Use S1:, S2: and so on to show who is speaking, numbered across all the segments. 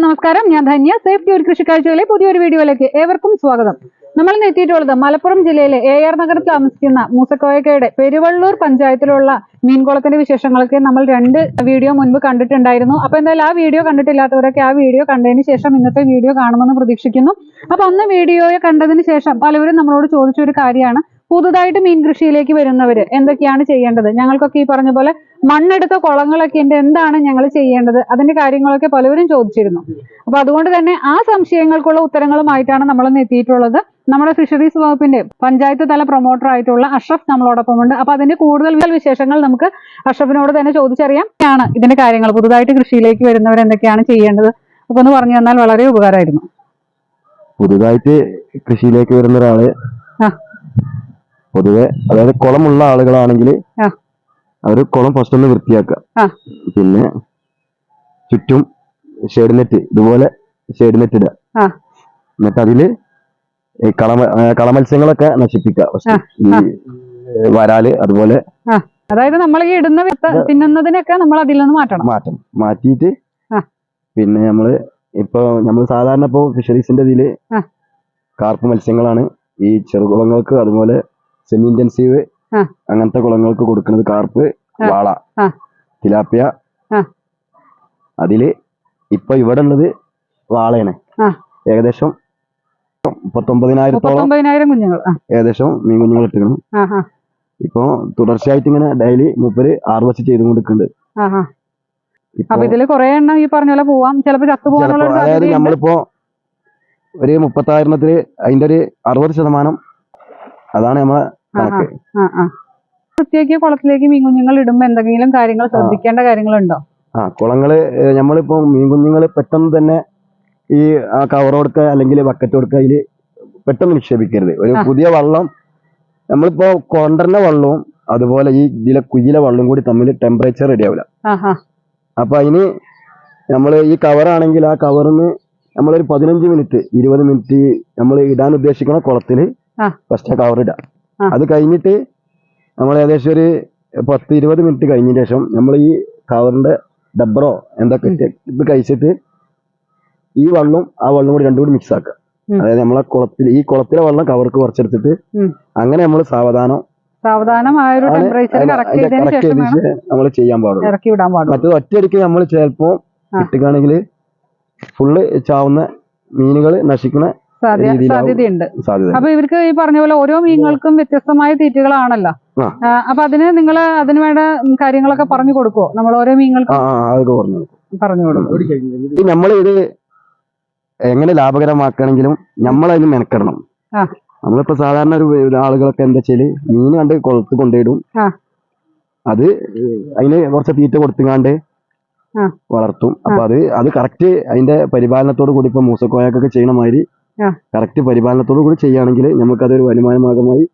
S1: എല്ലാവർക്കും നമസ്കാരം. ഞാൻ ധന്യ. സേഫ്റ്റി ഒരു കൃഷിക്കാഴ്ചയിലെ പുതിയൊരു വീഡിയോയിലേക്ക് ഏവർക്കും സ്വാഗതം. നമ്മൾ ഇന്ന് എത്തിയിട്ടുള്ളത് മലപ്പുറം ജില്ലയിലെ എ ആർ നഗരത്തിൽ താമസിക്കുന്ന മൂസക്കോയക്കയുടെ പെരുവള്ളൂർ പഞ്ചായത്തിലുള്ള മീൻകുളത്തിന്റെ വിശേഷങ്ങളൊക്കെ നമ്മൾ രണ്ട് വീഡിയോ മുൻപ് കണ്ടിട്ടുണ്ടായിരുന്നു. അപ്പൊ എന്തായാലും ആ വീഡിയോ കണ്ടിട്ടില്ലാത്തവരൊക്കെ ആ വീഡിയോ കണ്ടതിന് ശേഷം ഇന്നത്തെ വീഡിയോ കാണുമെന്ന് പ്രതീക്ഷിക്കുന്നു. അപ്പൊ അന്ന് വീഡിയോയെ കണ്ടതിന് ശേഷം പലവരും നമ്മളോട് ചോദിച്ച ഒരു കാര്യമാണ്. പുതുതായിട്ട് മീൻ കൃഷിയിലേക്ക് വരുന്നവര് എന്തൊക്കെയാണ് ചെയ്യേണ്ടത്? ഞങ്ങൾക്കൊക്കെ ഈ പറഞ്ഞ പോലെ മണ്ണെടുത്ത കുളങ്ങളൊക്കെ ഉണ്ട്. എന്താണ് ഞങ്ങൾ ചെയ്യേണ്ടത്? അതിന്റെ കാര്യങ്ങളൊക്കെ പലവരും ചോദിച്ചിരുന്നു. അപ്പൊ അതുകൊണ്ട് തന്നെ ആ സംശയങ്ങൾക്കുള്ള ഉത്തരങ്ങളുമായിട്ടാണ് നമ്മളിന്ന് എത്തിയിട്ടുള്ളത്. നമ്മുടെ ഫിഷറീസ് വകുപ്പിന്റെ പഞ്ചായത്ത് തല പ്രൊമോട്ടർ ആയിട്ടുള്ള അഷ്റഫ് നമ്മളോടൊപ്പമുണ്ട് അപ്പൊ അതിന്റെ കൂടുതൽ വിശേഷങ്ങൾ നമുക്ക് അഷ്റഫിനോട് തന്നെ ചോദിച്ചറിയാം. ആണ് ഇതിന്റെ കാര്യങ്ങൾ. പുതുതായിട്ട് കൃഷിയിലേക്ക് വരുന്നവർ എന്തൊക്കെയാണ് ചെയ്യേണ്ടത്? അപ്പൊ ഒന്ന് പറഞ്ഞു തന്നാൽ വളരെ ഉപകാരമായിരുന്നു.
S2: പുതുതായിട്ട് കൃഷിയിലേക്ക് വരുന്ന
S1: ഒരാൾ.
S2: പൊതുവെ അതായത് കുളമുള്ള ആളുകളാണെങ്കിൽ. അവർ കുളം ഫസ്റ്റ് ഒന്ന് വൃത്തിയാക്കുക. പിന്നെ ചുറ്റും ഷെയ്ഡ് നെറ്റ് ഇതുപോലെ ഷെയ്ഡ് നെറ്റ് ഇടുക. എന്നിട്ട് അതിൽ ഈ കളമ കളമത്സ്യങ്ങളൊക്കെ നശിപ്പിക്കുക. ഈ. വരാൽ അതുപോലെ
S1: അതായത് നമ്മൾ ഈ ഇടുന്ന തിന്നുന്നതിനൊക്കെ നമ്മൾ അതിൽ നിന്ന് മാറ്റണം
S2: മാറ്റം മാറ്റിയിട്ട് പിന്നെ നമ്മൾ ഇപ്പൊ നമ്മൾ സാധാരണ ഇപ്പോ ഫിഷറീസിന്റെ
S1: ഇതിൽ.
S2: കാർപ്പ് മത്സ്യങ്ങളാണ് ഈ ചെറുകുളങ്ങൾക്ക് അതുപോലെ സെമി ഇന്റൻസീവ്. അങ്ങനത്തെ കുളങ്ങൾക്ക് കൊടുക്കുന്നത് കാർപ്പ് വാള. തിലാപ്പിയ. അതിൽ ഇപ്പൊ ഇവിടെ ഉള്ളത് വാളയാണ് ഏകദേശം മുപ്പത്തൊമ്പതിനായിരത്തോളം ഏകദേശം മീൻ കുഞ്ഞുങ്ങൾ
S1: ആ
S2: ഇപ്പൊ തുടർച്ചയായിട്ട് ഇങ്ങനെ ഡെയിലി മൂപ്പര് വച്ച് ചെയ്തു കൊടുക്കുന്നുണ്ട്
S1: അപ്പൊ ഇതിൽ കുറെ എണ്ണം ഈ പറഞ്ഞ പോലെ പോവാം. ചിലപ്പോ ചത്തു പോകാനുള്ള
S2: അതായത് നമ്മളിപ്പോ ഒരു മുപ്പത്തായിരണത്തിൽ അതിന്റെ ഒരു അറുപത് ശതമാനം അതാണ് നമ്മളെ.
S1: വൃത്തിയാക്കിയ കുളത്തിലേക്ക് മീൻ കുഞ്ഞുങ്ങൾ ഇടുമ്പോ എന്തെങ്കിലും കാര്യങ്ങൾ ശ്രദ്ധിക്കേണ്ട കാര്യങ്ങളുണ്ടോ?
S2: ആ കുളങ്ങൾ നമ്മളിപ്പോ മീൻ കുഞ്ഞുങ്ങൾ പെട്ടെന്ന് തന്നെ ഈ കവർ കൊടുക്കുക അല്ലെങ്കിൽ ബക്കറ്റ് കൊടുക്കുക അതിൽ പെട്ടെന്ന് നിക്ഷേപിക്കരുത്. ഒരു പുതിയ വള്ളം നമ്മളിപ്പോ കൊണ്ടറിന്റെ വള്ളവും അതുപോലെ ഈ ഇതിലെ കുയിലെ വള്ളവും കൂടി തമ്മിൽ ടെമ്പറേച്ചർ റെഡി ആവില്ല അപ്പൊ അതിന് നമ്മൾ ഈ കവറാണെങ്കിൽ ആ കവറിന് നമ്മളൊരു പതിനഞ്ച് മിനിറ്റ് ഇരുപത് മിനിറ്റ് നമ്മൾ ഇടാൻ ഉദ്ദേശിക്കുന്ന കുളത്തിൽ ഫസ്റ്റ് കവർ ഇടാം. അത് കഴിഞ്ഞിട്ട് നമ്മൾ ഏകദേശം ഒരു പത്ത് ഇരുപത് മിനിറ്റ് കഴിഞ്ഞ ശേഷം നമ്മൾ ഈ കവറിന്റെ ഡബ്ബറോ എന്തൊക്കെ ഇത് കഴിച്ചിട്ട് ഈ വെള്ളം ആ വെള്ളം കൂടി രണ്ടും കൂടി മിക്സ് ആക്കുക. അതായത് നമ്മളെ കുളത്തിൽ ഈ കുളത്തിലെ വെള്ളം കവർക്ക് കുറച്ചെടുത്തിട്ട് അങ്ങനെ നമ്മൾ സാവധാനം നമ്മൾ ചെയ്യാൻ പാടുള്ളൂ.
S1: മറ്റേ
S2: മറ്റേത് ഒറ്റയടിക്ക് നമ്മൾ ചിലപ്പോ. കിട്ടുകയാണെങ്കിൽ ഫുള്ള് ചാവുന്ന മീനുകൾ നശിക്കുന്ന.
S1: സാധ്യതയുണ്ട്.
S2: സാധ്യത
S1: അപ്പൊ ഇവർക്ക് ഈ പറഞ്ഞ പോലെ ഓരോ മീനുകൾക്കും വ്യത്യസ്തമായ തീറ്റകളാണല്ലോ. അപ്പൊ അതിന് നിങ്ങൾ അതിന് വേണ്ട കാര്യങ്ങളൊക്കെ പറഞ്ഞു കൊടുക്കുവോ? നമ്മൾ ഓരോ മീനുകൾക്ക്
S2: പറഞ്ഞു
S1: കൊടുക്കും.
S2: നമ്മളിത് നമ്മൾ ഇത് എങ്ങനെ ലാഭകരമാക്കണമെങ്കിലും നമ്മൾ അതിന് മെനക്കെടണം. നമ്മളിപ്പോ സാധാരണ ഒരു ആളുകളൊക്കെ എന്താ വെച്ചാൽ മീൻ കണ്ട് കൊളത്ത് കൊണ്ടിടും. അത് അതിന് കുറച്ച് തീറ്റ കൊടുത്തുകാണ്ട്
S1: ആ.
S2: വളർത്തും. അപ്പൊ അത് അത് കറക്റ്റ് അതിന്റെ പരിപാലനത്തോട് കൂടി ഇപ്പൊ മൂസക്കോയൊക്കെ ചെയ്യണ മാതിരി. കറക്റ്റ് പരിപാലനത്തോടു കൂടി ചെയ്യുകയാണെങ്കിൽ നമുക്ക് അതൊരു വരുമാന മാർഗമായി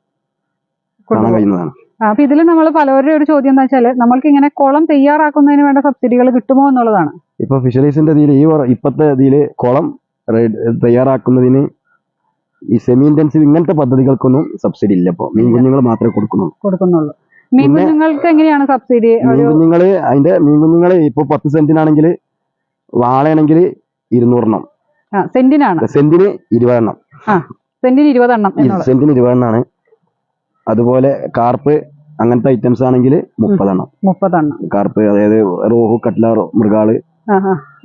S2: കാണാൻ കഴിയുന്നതാണ്
S1: അപ്പൊ ഇതിൽ നമ്മൾ പലവരുടെ ഒരു ചോദ്യം എന്താ വെച്ചാൽ നമ്മൾക്ക് ഇങ്ങനെ കുളം തയ്യാറാക്കുന്നതിന് വേണ്ട സബ്സിഡികൾ കിട്ടുമോ എന്നുള്ളതാണ്.
S2: ഇപ്പൊ ഫിഷറീസിന്റെ ഇതിൽ ഈ ഇപ്പത്തെ ഇതിൽ കുളം തയ്യാറാക്കുന്നതിന് ഈ സെമി ഇന്റൻസീവ് ഇങ്ങനത്തെ പദ്ധതികൾക്കൊന്നും സബ്സിഡി ഇല്ല ഇപ്പൊ. മീൻ കുഞ്ഞുങ്ങൾ മാത്രമേ കൊടുക്കുന്നുള്ളൂ.
S1: കൊടുക്കുന്നുള്ളൂ. മീൻ കുഞ്ഞുങ്ങൾക്ക് എങ്ങനെയാണ് സബ്സിഡി?
S2: മീൻ കുഞ്ഞുങ്ങൾ അതിന്റെ മീൻ കുഞ്ഞുങ്ങൾ ഇപ്പൊ പത്ത് സെന്റിനാണെങ്കിൽ വാളയാണെങ്കിൽ ഇരുന്നൂറെണ്ണം.
S1: സെന്റിനാണ്.
S2: സെന്റിന് ഇരുപതെണ്ണം.
S1: സെന്റിന് ഇരുപതെണ്ണം
S2: സെന്റിന് ഇരുപതെണ്ണാണ്. അതുപോലെ കാർപ്പ് അങ്ങനത്തെ ഐറ്റംസ് ആണെങ്കിൽ മുപ്പതെണ്ണം.
S1: മുപ്പതെണ്ണം.
S2: കാർപ്പ് അതായത് റോഹു കട്ട്ല
S1: മൃഗാൾ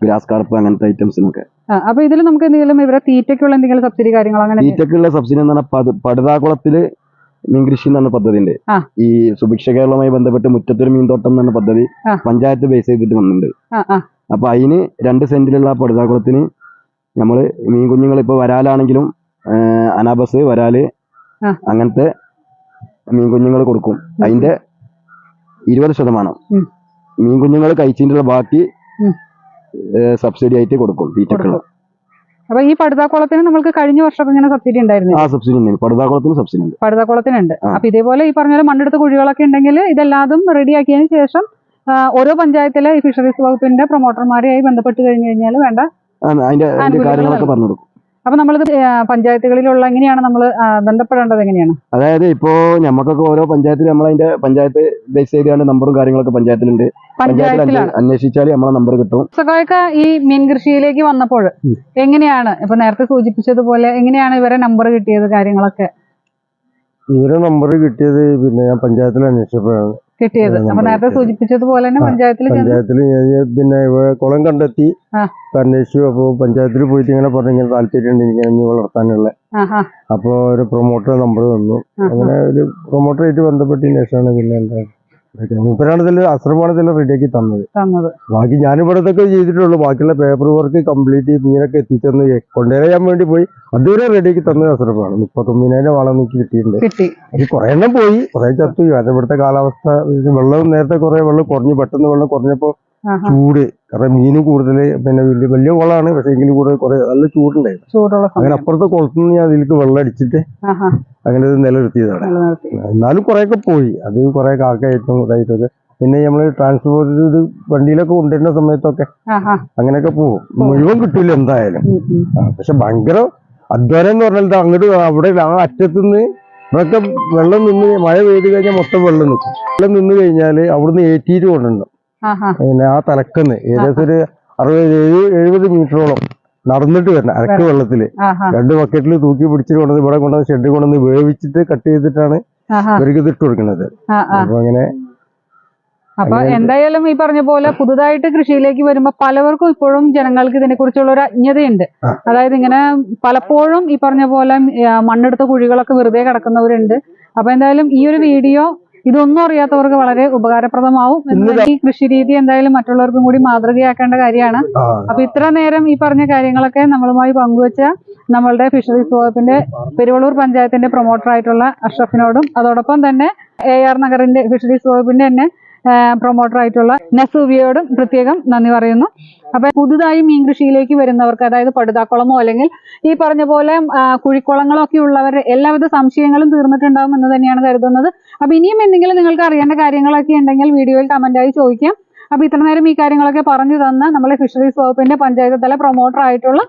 S2: ഗ്രാസ് കാർപ്പ് അങ്ങനത്തെ ഐറ്റംസിനൊക്കെ
S1: അപ്പൊ ഇതിൽ നമുക്ക് എന്തെങ്കിലും ഇവരെ തീറ്റയ്ക്കുള്ള എന്തെങ്കിലും സബ്സിഡി കാര്യങ്ങൾ അങ്ങനെ തീറ്റയ്ക്കുള്ള
S2: തീറ്റക്കുള്ള സബ്സിഡി എന്ന് പറഞ്ഞാൽ പട് പടുതാകുളത്തിൽ മീൻ കൃഷി എന്ന് പദ്ധതി ഉണ്ട് ഈ സുഭിക്ഷ കേരളവുമായി ബന്ധപ്പെട്ട് മുറ്റത്തൊരു മീൻതോട്ടം എന്ന പദ്ധതി. പഞ്ചായത്ത് ബേസ് ചെയ്തിട്ട് വന്നിട്ടുണ്ട്. അപ്പൊ അതിന് രണ്ട് സെന്റിലുള്ള പടുതാകുളത്തിന് നമ്മൾ മീൻ കുഞ്ഞുങ്ങൾ ഇപ്പൊ വരാലാണെങ്കിലും അനാബസ് വരാൽ
S1: ആ.
S2: അങ്ങനത്തെ മീൻ കുഞ്ഞുങ്ങൾ കൊടുക്കും അതിന്റെ ഇരുപത് ശതമാനം.
S1: ഉം.
S2: മീൻ കുഞ്ഞുങ്ങൾ കഴിച്ചിട്ടുള്ള ബാക്കി
S1: ഉം.
S2: സബ്സിഡി ആയിട്ട് കൊടുക്കും തീറ്റക്കുള്ള
S1: അപ്പൊ ഈ പടുതാക്കുളത്തിന് നമ്മൾക്ക് കഴിഞ്ഞ വർഷം ഇങ്ങനെ സബ്സിഡി ഉണ്ടായിരുന്നു
S2: ആ സബ്സിഡി ഉണ്ട്. പടുതാകുളത്തിന് സബ്സിഡി ഉണ്ട്.
S1: പടുതാക്കുളത്തിനുണ്ട്.
S2: ആ.
S1: അപ്പൊ ഇതേപോലെ ഈ പറഞ്ഞ പോലെ മണ്ണെടുത്ത കുഴികളൊക്കെ ഉണ്ടെങ്കിൽ ഇതെല്ലാതും റെഡിയാക്കിയതിന് ശേഷം ആ, ഓരോ പഞ്ചായത്തിലെ ഈ ഫിഷറീസ് വകുപ്പിന്റെ പ്രൊമോട്ടർമാരെയായി ബന്ധപ്പെട്ട് കഴിഞ്ഞു കഴിഞ്ഞാൽ വേണ്ട
S2: അതിന്റെ അതിന്റെ കാര്യങ്ങളൊക്കെ പറഞ്ഞു കൊടുക്കും
S1: അപ്പൊ നമ്മൾ പഞ്ചായത്തുകളിലുള്ള എങ്ങനെയാണ് നമ്മൾ ബന്ധപ്പെടേണ്ടത് എങ്ങനെയാണ്?
S2: അതായത് ഇപ്പോ നമുക്കൊക്കെ ഓരോ പഞ്ചായത്തിൽ നമ്മളതിന്റെ പഞ്ചായത്ത് ബേസ് ചെയ്താണ് നമ്പറും കാര്യങ്ങളൊക്കെ പഞ്ചായത്തിലുണ്ട്. പഞ്ചായത്തിൽ അന്വേഷിച്ചാൽ നമ്മളെ നമ്പർ കിട്ടും.
S1: സഹായക്ക ഈ മീൻ കൃഷിയിലേക്ക് വന്നപ്പോൾ എങ്ങനെയാണ് ഇപ്പൊ നേരത്തെ സൂചിപ്പിച്ചതുപോലെ എങ്ങനെയാണ് ഇവരെ നമ്പർ കിട്ടിയത് കാര്യങ്ങളൊക്കെ?
S3: ഇവരെ നമ്പർ കിട്ടിയത് പിന്നെ ഞാൻ പഞ്ചായത്തിൽ അന്വേഷിച്ചപ്പോഴാണ്.
S1: കിട്ടിയത്. അപ്പൊ നേരത്തെ സൂചിപ്പിച്ചതുപോലെ തന്നെ പഞ്ചായത്തിൽ
S3: പഞ്ചായത്തിൽ പിന്നെ കുളം കണ്ടെത്തി. അന്വേഷിച്ചു. അപ്പോൾ പഞ്ചായത്തിൽ പോയിട്ട് ഇങ്ങനെ പറഞ്ഞു ഇങ്ങനെ താല്പര്യമുണ്ട് എനിക്ക് ഇനി വളർത്താനുള്ള. അപ്പോൾ ഒരു പ്രൊമോട്ടർ നമ്പർ തന്നു. അങ്ങനെ ഒരു പ്രൊമോട്ടറായിട്ട് ബന്ധപ്പെട്ടതിന് ശേഷമാണ് പിന്നെ എന്താ? മൂപ്പരാണ് ഇതിൽ അശ്രമാണ് ഇതിൽ റെഡിയാക്കി തന്നത്.
S1: തന്നത്.
S3: ബാക്കി ഞാനിവിടെ ഇതൊക്കെ ചെയ്തിട്ടുള്ളൂ. ബാക്കിയുള്ള പേപ്പർ വർക്ക് കംപ്ലീറ്റ് മീനൊക്കെ എത്തിച്ചെന്ന് കൊണ്ടുവരാൻ വേണ്ടി പോയി. അതുവരെ റെഡിയാക്കി തന്നത് അശ്രമാണ് മുപ്പത്തൊമ്പതിനായിരം വളം എനിക്ക് കിട്ടിയിട്ടുണ്ട്.
S1: കിട്ടി.
S3: അത് കുറെ എണ്ണം പോയി. കുറെ ചത്തു. ഇവിടുത്തെ കാലാവസ്ഥ വെള്ളം നേരത്തെ കുറെ വെള്ളം കുറഞ്ഞു. പെട്ടെന്ന് വെള്ളം കുറഞ്ഞപ്പോ ചൂട്. കാരണം മീന് കൂടുതൽ പിന്നെ വലിയ വലിയ കുളമാണ് പക്ഷെ എങ്കിലും കൂടുതൽ കുറെ നല്ല ചൂടുണ്ടായിരുന്നു.
S1: ചൂടുള്ള
S3: അങ്ങനെ
S1: അപ്പുറത്തെ
S3: അപ്പുറത്തെ കുളത്തുനിന്ന് ഞാൻ അതിലേക്ക് വെള്ളം അടിച്ചിട്ട് അങ്ങനെ ഇത് നിലനിർത്തിയതാണ്.
S1: നിലനിർത്തി.
S3: എന്നാലും കുറെയൊക്കെ പോയി. അത് കുറെ കാക്കയായിട്ടും ഇതായിട്ടൊക്കെ. പിന്നെ നമ്മൾ ട്രാൻസ്പോർട്ട് ഇത് വണ്ടിയിലൊക്കെ കൊണ്ടുവരുന്ന സമയത്തൊക്കെ അങ്ങനെയൊക്കെ പോകും. മുഴുവൻ കിട്ടില്ല എന്തായാലും. പക്ഷെ ഭയങ്കര അധ്വാനം എന്ന് പറഞ്ഞാൽ അങ്ങോട്ട് അവിടെ ആ അറ്റത്തുനിന്ന് ഇവിടെയൊക്കെ വെള്ളം നിന്ന് മഴ പെയ്ത് കഴിഞ്ഞാൽ മൊത്തം വെള്ളം നിൽക്കും. വെള്ളം നിന്ന് കഴിഞ്ഞാൽ അവിടുന്ന് ഏറ്റിയിട്ട്
S1: കൊണ്ടുണ്ടാവും
S3: പിന്നെ ആ തലക്കന്ന് ഏകദേശം ഒരു അറുപത് എഴുപത് മീറ്ററോളം നടന്നിട്ട് വരണം അരക്ക്
S1: വെള്ളത്തിൽ.
S3: രണ്ട് ബക്കറ്റിൽ തൂക്കി പിടിച്ചിട്ട് കൊണ്ടുവന്ന് ഇവിടെ കൊണ്ടുവന്ന് ഷെഡ് കൊണ്ടുവന്ന് വേവിച്ചിട്ട് കട്ട് ചെയ്തിട്ടാണ് ഇവർക്ക് ഇട്ട് കൊടുക്കുന്നത്. അപ്പൊ അങ്ങനെ
S1: അപ്പൊ എന്തായാലും ഈ പറഞ്ഞ പോലെ പുതുതായിട്ട് കൃഷിയിലേക്ക് വരുമ്പോ പലവർക്കും ഇപ്പോഴും ജനങ്ങൾക്ക് ഇതിനെ കുറിച്ചുള്ള ഒരു അജ്ഞതയുണ്ട് അതായത് ഇങ്ങനെ പലപ്പോഴും ഈ പറഞ്ഞ പോലെ മണ്ണെടുത്ത കുഴികളൊക്കെ വെറുതെ കിടക്കുന്നവരുണ്ട്. അപ്പൊ എന്തായാലും ഈ ഒരു വീഡിയോ ഇതൊന്നും അറിയാത്തവർക്ക് വളരെ ഉപകാരപ്രദമാവും. ഈ കൃഷി രീതി എന്തായാലും മറ്റുള്ളവർക്കും കൂടി മാതൃകയാക്കേണ്ട കാര്യമാണ്. അപ്പൊ ഇത്ര നേരം ഈ പറഞ്ഞ കാര്യങ്ങളൊക്കെ നമ്മളുമായി പങ്കുവച്ച നമ്മളുടെ ഫിഷറീസ് വകുപ്പിന്റെ പെരുവളൂർ പഞ്ചായത്തിന്റെ പ്രൊമോട്ടർ ആയിട്ടുള്ള അഷ്റഫിനോടും അതോടൊപ്പം തന്നെ എ ആർ നഗറിന്റെ ഫിഷറീസ് വകുപ്പിന്റെ തന്നെ പ്രൊമോട്ടർ ആയിട്ടുള്ള നസൂബിയോടും പ്രത്യേകം നന്ദി പറയുന്നു. അപ്പൊ പുതുതായി മീൻ കൃഷിയിലേക്ക് വരുന്നവർക്ക് അതായത് പടുതാക്കുളമോ അല്ലെങ്കിൽ ഈ പറഞ്ഞ പോലെ കുഴിക്കുളങ്ങളോ ഒക്കെ ഉള്ളവരുടെ എല്ലാവിധ സംശയങ്ങളും തീർന്നിട്ടുണ്ടാവും എന്ന് തന്നെയാണ് കരുതുന്നത്. അപ്പൊ ഇനിയും എന്തെങ്കിലും നിങ്ങൾക്ക് അറിയേണ്ട കാര്യങ്ങളൊക്കെ ഉണ്ടെങ്കിൽ വീഡിയോയിൽ കമന്റായി ചോദിക്കാം. അപ്പൊ ഇത്ര നേരം ഈ കാര്യങ്ങളൊക്കെ പറഞ്ഞു തന്ന നമ്മളെ ഫിഷറീസ് വകുപ്പിന്റെ പഞ്ചായത്ത് തല പ്രൊമോട്ടർ ആയിട്ടുള്ള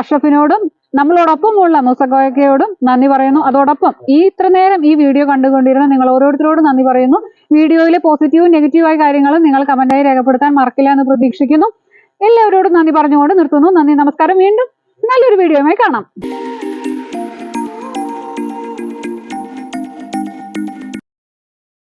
S1: അഷ്റഫിനോടും നമ്മളോടൊപ്പമുള്ള മുസഗോയക്കയോടും നന്ദി പറയുന്നു. അതോടൊപ്പം ഈ ഇത്ര നേരം ഈ വീഡിയോ കണ്ടുകൊണ്ടിരുന്ന നിങ്ങൾ ഓരോരുത്തരോടും നന്ദി പറയുന്നു. വീഡിയോയിലെ പോസിറ്റീവും നെഗറ്റീവായ കാര്യങ്ങളും നിങ്ങൾ കമന്റായി രേഖപ്പെടുത്താൻ മറക്കില്ല എന്ന് പ്രതീക്ഷിക്കുന്നു. എല്ലാവരോടും നന്ദി പറഞ്ഞുകൊണ്ട് നിർത്തുന്നു. നന്ദി നമസ്കാരം. വീണ്ടും നല്ലൊരു വീഡിയോയുമായി കാണാം.